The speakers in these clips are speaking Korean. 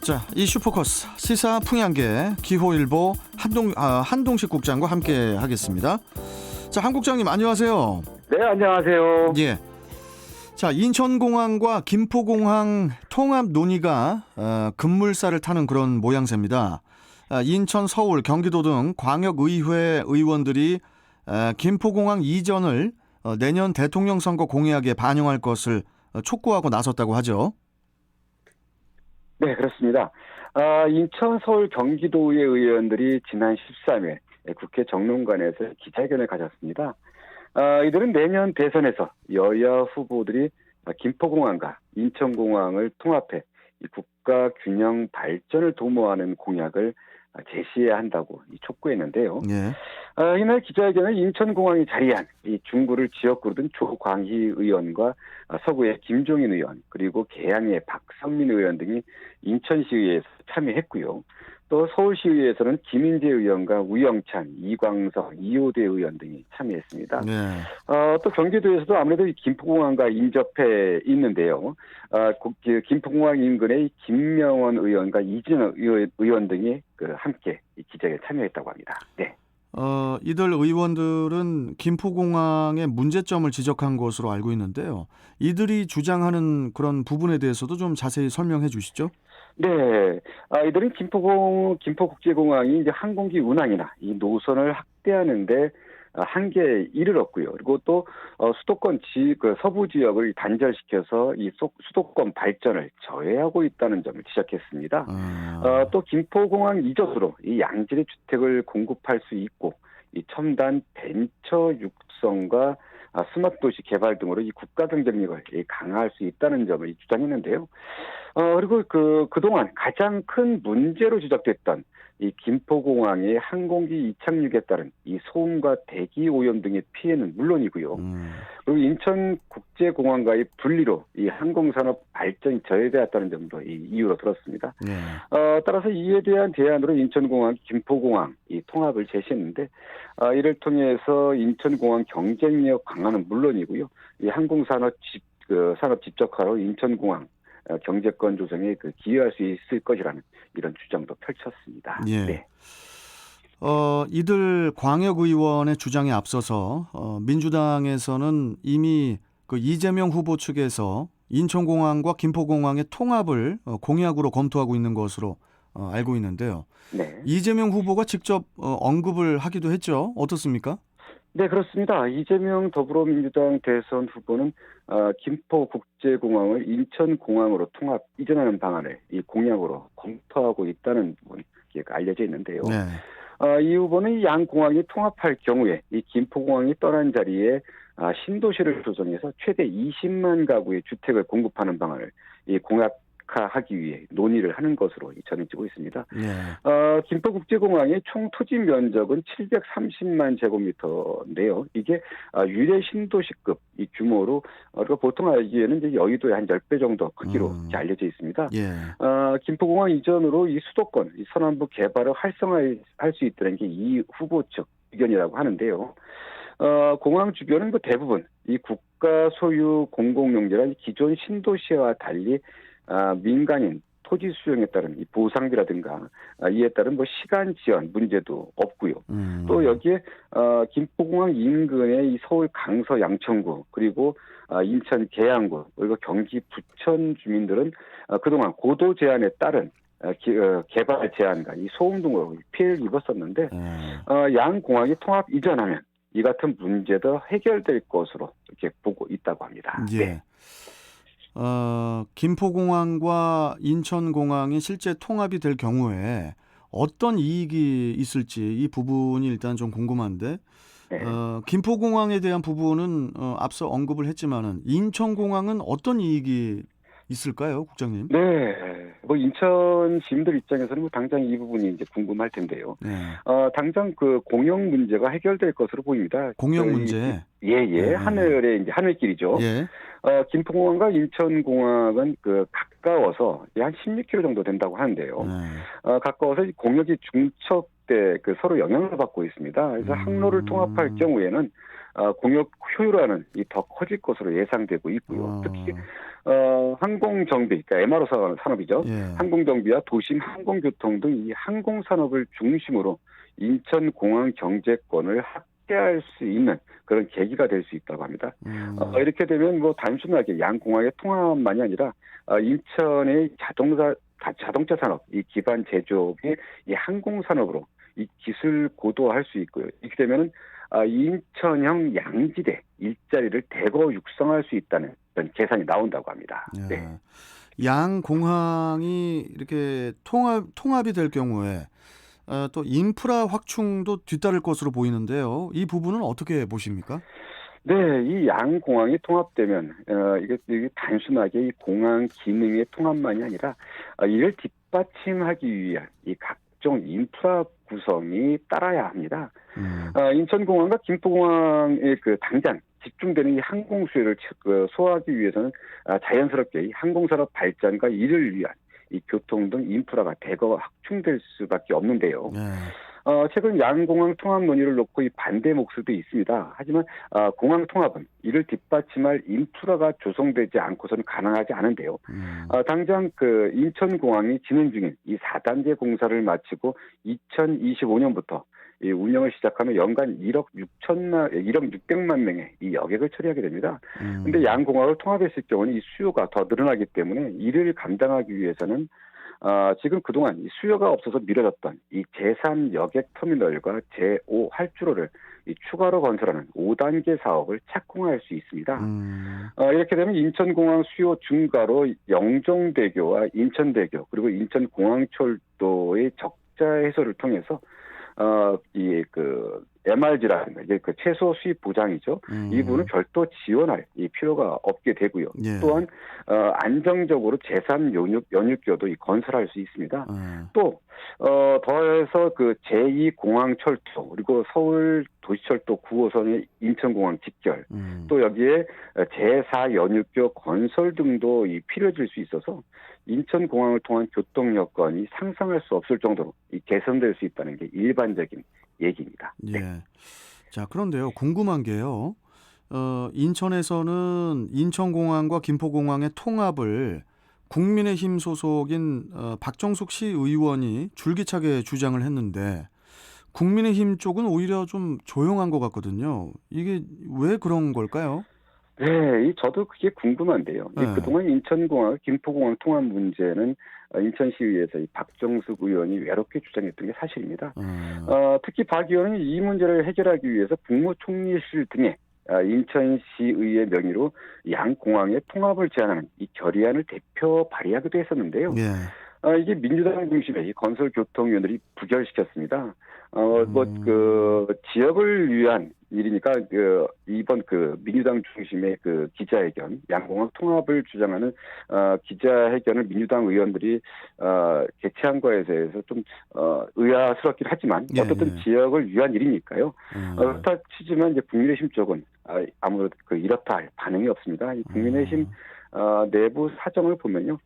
자, 이슈 포커스 시사 풍향계 기호일보 한동 아, 한동식 국장과 함께 하겠습니다. 자, 한 국장님 안녕하세요. 네, 안녕하세요. 예. 자, 인천공항과 김포공항 통합 논의가 어, 급물살을 타는 그런 모양새입니다. 아, 인천, 서울, 경기도 등 광역의회 의원들이 아, 김포공항 이전을 어, 내년 대통령 선거 공약에 반영할 것을 어, 촉구하고 나섰다고 하죠. 네, 그렇습니다. 아, 인천, 서울, 경기도의 의원들이 지난 13일 국회 정론관에서 기자회견을 가졌습니다. 아, 이들은 내년 대선에서 여야 후보들이 김포공항과 인천공항을 통합해 이 국가 균형 발전을 도모하는 공약을 제시해야 한다고 이 촉구했는데요. 예. 아, 이날 기자회견은 인천공항이 자리한 이 중구를 지역구로 둔 조광희 의원과 아, 서구의 김종인 의원 그리고 계양의 박성민 의원 등이 인천시의회에서 참여했고요. 또 서울시의회에서는 김인재 의원과 우영찬, 이광석, 이호대 의원 등이 참여했습니다. 네. 어, 또 경기도에서도 아무래도 이 김포공항과 인접해 있는데요. 어, 그, 그 김포공항 인근의 이 김명원 의원과 이진호 의원, 등이 그 함께 이 기자회견에 참여했다고 합니다. 네. 어, 이들 의원들은 김포공항의 문제점을 지적한 것으로 알고 있는데요. 이들이 주장하는 그런 부분에 대해서도 좀 자세히 설명해 주시죠. 네. 아, 이들은 김포공, 김포국제공항이 이제 항공기 운항이나 이 노선을 확대하는데 아, 한계에 이르렀고요. 그리고 또 어, 수도권 지, 그 서부 지역을 단절시켜서 이 소, 수도권 발전을 저해하고 있다는 점을 지적했습니다. 아, 어, 또 김포공항 이전으로 이 양질의 주택을 공급할 수 있고 이 첨단 벤처 육성과 아, 스마트 도시 개발 등으로 이 국가 경쟁력을 이 강화할 수 있다는 점을 이 주장했는데요. 어, 그리고 그, 그동안 가장 큰 문제로 지적됐던 이 김포공항의 항공기 이착륙에 따른 이 소음과 대기 오염 등의 피해는 물론이고요. 음, 그리고 인천국제공항과의 분리로 이 항공산업 발전이 저해되었다는 점도 이 이유로 들었습니다. 네. 어, 따라서 이에 대한 대안으로 인천공항, 김포공항 이 통합을 제시했는데 아, 이를 통해서 인천공항 경쟁력 강화는 물론이고요. 이 항공산업 집, 그 산업 집적화로 인천공항 어, 경제권 조성에 그 기여할 수 있을 것이라는 이런 주장도 펼쳤습니다. 예. 네. 어, 이들 광역의원의 주장에 앞서서 어, 민주당에서는 이미 그 이재명 후보 측에서 인천공항과 김포공항의 통합을 어, 공약으로 검토하고 있는 것으로 어, 알고 있는데요. 네. 이재명 후보가 직접 어, 언급을 하기도 했죠. 어떻습니까? 네, 그렇습니다. 이재명 더불어민주당 대선 후보는 어, 김포국제공항을 인천공항으로 통합 이전하는 방안을 이 공약으로 검토하고 있다는 부분이 알려져 있는데요. 네. 어, 이 후보는 이양 공항이 통합할 경우에 이 김포공항이 떠난 자리에 아, 신도시를 조성해서 최대 20만 가구의 주택을 공급하는 방안을 이 공약 화하기 위해 논의를 하는 것으로 이 전해지고 있습니다. 네. 어, 김포국제공항의 총 토지 면적은 730만 제곱미터인데요. 이게 아, 유례 신도시급 이 규모로 어, 우리가 보통 알기에는 이제 여의도의 한 10배 정도 크기로 음. 알려져 있습니다. 예. 어, 김포공항 이전으로 이 수도권, 이 서남부 개발을 활성화할 수 있다는 게 이 후보 측 의견이라고 하는데요. 어, 공항 주변은 그 대부분 이 국가 소유 공공용지라 기존 신도시와 달리 아, 민간인 토지 수용에 따른 이 보상비라든가 아, 이에 따른 뭐 시간 지연 문제도 없고요. 음. 또 여기에 어, 김포공항 인근의 이 서울 강서 양천구 그리고 아, 인천 계양구 그리고 경기 부천 주민들은 어, 그동안 고도 제한에 따른 어, 기- 어, 개발 제한과 이 소음 등으로 피해를 입었었는데 예. 어, 양 공항이 통합 이전하면 이 같은 문제도 해결될 것으로 이렇게 보고 있다고 합니다. 예. 네. 어, 김포공항과 인천공항이 실제 통합이 될 경우에 어떤 이익이 있을지 이 부분이 일단 좀 궁금한데 네. 어, 김포공항에 대한 부분은 어, 앞서 언급을 했지만은 인천공항은 어떤 이익이 있을까요, 국장님? 네. 뭐 인천 시민들 입장에서는 뭐 당장 이 부분이 이제 궁금할 텐데요. 네. 어, 당장 그 공영 문제가 해결될 것으로 보입니다. 공영 문제. 예, 예. 네. 하늘에 이제 하늘길이죠. 예. 어, 김포공항과 인천공항은 그 가까워서 한 16km 정도 된다고 하는데요. 네. 어, 가까워서 이 공역이 중첩돼 그 서로 영향을 받고 있습니다. 그래서 음. 항로를 통합할 경우에는 어, 공역 효율화는 이더 커질 것으로 예상되고 있고요. 어, 특히 어, 항공 정비, 그러니까 MRO 사- 산업이죠. 예. 항공 정비와 도심 항공 교통 등 이 항공 산업을 중심으로 인천 공항 경제권을 확 대할 수 있는 그런 계기가 될 수 있다고 합니다. 음, 어, 이렇게 되면 뭐 단순하게 양 공항의 통합만이 아니라 어, 인천의 자동차 자- 자동차 산업, 이 기반 제조업이 이 항공 산업으로 이 기술 고도화할 수 있고요. 이렇게 되면은 아, 인천형 양지대 일자리를 대거 육성할 수 있다는 그런 계산이 나온다고 합니다. 예. 네. 양 공항이 이렇게 통합 통합이 될 경우에 어, 또 인프라 확충도 뒤따를 것으로 보이는데요. 이 부분은 어떻게 보십니까? 네, 이 양 공항이 통합되면 어, 이게, 이게 단순하게 이 공항 기능의 통합만이 아니라 어, 이를 뒷받침하기 위한 이 각종 인프라 구성이 따라야 합니다. 음, 어, 인천공항과 김포공항의 그 당장 집중되는 이 항공 수요를 치- 그 소화하기 위해서는 아, 자연스럽게 이 항공산업 발전과 이를 위한 이 교통 등 인프라가 대거 확충될 수밖에 없는데요. 예. 어, 최근 양공항 통합 논의를 놓고 이 반대 목소리도 있습니다. 하지만 어, 공항 통합은 이를 뒷받침할 인프라가 조성되지 않고서는 가능하지 않은데요. 음, 어, 당장 그 인천공항이 진행 중인 이 4단계 공사를 마치고 2025년부터 이 운영을 시작하면 연간 1억 6천만, 1억 600만 명의 이 여객을 처리하게 됩니다. 음. 근데 양공항을 통합했을 경우는 이 수요가 더 늘어나기 때문에 이를 감당하기 위해서는 어, 지금 그동안 이 수요가 없어서 미뤄졌던 이 제3 여객 터미널과 제5 활주로를 이 추가로 건설하는 5단계 사업을 착공할 수 있습니다. 음, 어, 이렇게 되면 인천공항 수요 증가로 영종대교와 인천대교 그리고 인천공항철도의 적자 해소를 통해서 어, 이그 MRG라든가 이게 그 최소 수입 보장이죠. 음. 이 부분은 별도 지원할 이 필요가 없게 되고요. 예. 또한 어, 안정적으로 제3 연육, 연육교도 이 건설할 수 있습니다. 어, 또 어, 더해서 그 제2 공항 철도 그리고 서울 도시철도 9호선의 인천공항 직결 음. 또 여기에 제4 연육교 건설 등도 이 필요해질 수 있어서 인천공항을 통한 교통 여건이 상상할 수 없을 정도로 이 개선될 수 있다는 게 일반적인 얘기입니다. 예. 자, 그런데요. 궁금한 게요. 어, 인천에서는 인천공항과 김포공항의 통합을 국민의힘 소속인 어, 박정숙 시 의원이 줄기차게 주장을 했는데 국민의힘 쪽은 오히려 좀 조용한 것 같거든요. 이게 왜 그런 걸까요? 네, 이 저도 그게 궁금한데요. 이 네. 그동안 인천공항, 김포공항 통합 문제는 어, 인천시의회에서 이 박정숙 의원이 외롭게 주장했던 게 사실입니다. 어, 어, 특히 박 의원은 이 문제를 해결하기 위해서 국무총리실 등에 아, 인천시의회 명의로 양 공항의 통합을 제안하는 이 결의안을 대표 발의하기도 했었는데요. 예. 아, 이게 민주당 중심의 이 건설교통위원들이 부결시켰습니다. 어, 뭐, 음. 그, 지역을 위한 일이니까, 그, 이번 그, 민주당 중심의 그 기자회견, 양공항 통합을 주장하는, 어, 기자회견을 민주당 의원들이, 어, 개최한 거에 대해서 좀, 어, 의아스럽긴 하지만, 예, 어떻든 예. 지역을 위한 일이니까요. 어, 그렇다 치지만, 이제 국민의힘 쪽은, 아, 아무래도 그, 이렇다 할 반응이 없습니다. 이 국민의힘 어, 내부 사정을 보면요.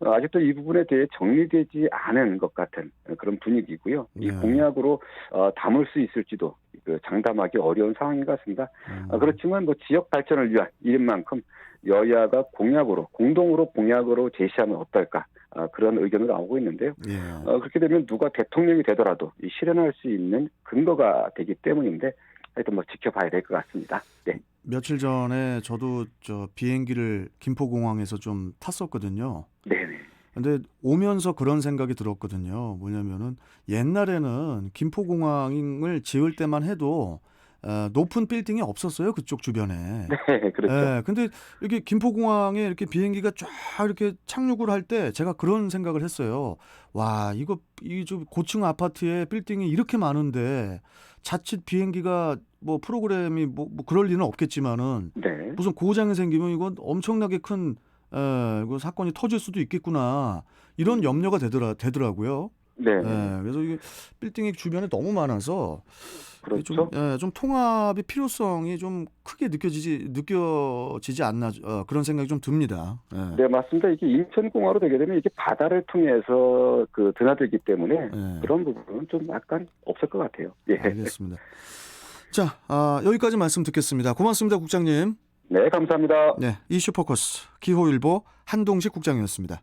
어, 아직도 이 부분에 대해 정리되지 않은 것 같은 그런 분위기고요. 이 네. 공약으로 어, 담을 수 있을지도 그 장담하기 어려운 상황인 것 같습니다. 음. 어, 그렇지만 뭐 지역 발전을 위한 일인 만큼 여야가 공약으로 공동으로 공약으로 제시하면 어떨까 아, 그런 의견으로 나오고 있는데요. 예. 어, 그렇게 되면 누가 대통령이 되더라도 이 실현할 수 있는 근거가 되기 때문인데 하여튼 뭐 지켜봐야 될 것 같습니다. 네. 며칠 전에 저도 저 비행기를 김포공항에서 좀 탔었거든요. 네네. 근데 오면서 그런 생각이 들었거든요. 뭐냐면은 옛날에는 김포공항을 지을 때만 해도 어, 높은 빌딩이 없었어요. 그쪽 주변에. 네, 그렇죠. 예, 근데 이렇게 김포공항에 이렇게 비행기가 쫙 이렇게 착륙을 할 때 제가 그런 생각을 했어요. 와, 이거 이 좀 고층 아파트에 빌딩이 이렇게 많은데 자칫 비행기가 뭐 프로그램이 뭐, 뭐 그럴 리는 없겠지만은 네. 무슨 고장이 생기면 이건 엄청나게 큰 에, 그 사건이 터질 수도 있겠구나 이런 염려가 되더라 되더라고요. 네. 예, 그래서 이게 빌딩이 주변에 너무 많아서 이게 그렇죠. 좀, 예, 좀 통합의 필요성이 좀 크게 느껴지지 느껴지지 않나 어, 그런 생각이 좀 듭니다. 예. 네, 맞습니다. 이게 인천공항으로 되게 되면 이게 바다를 통해서 그 드나들기 때문에 예. 그런 부분은 좀 약간 없을 것 같아요. 예. 알겠습니다. 자, 아, 여기까지 말씀 듣겠습니다. 고맙습니다, 국장님. 네, 감사합니다. 네, 이슈 포커스 기호일보 한동식 국장이었습니다.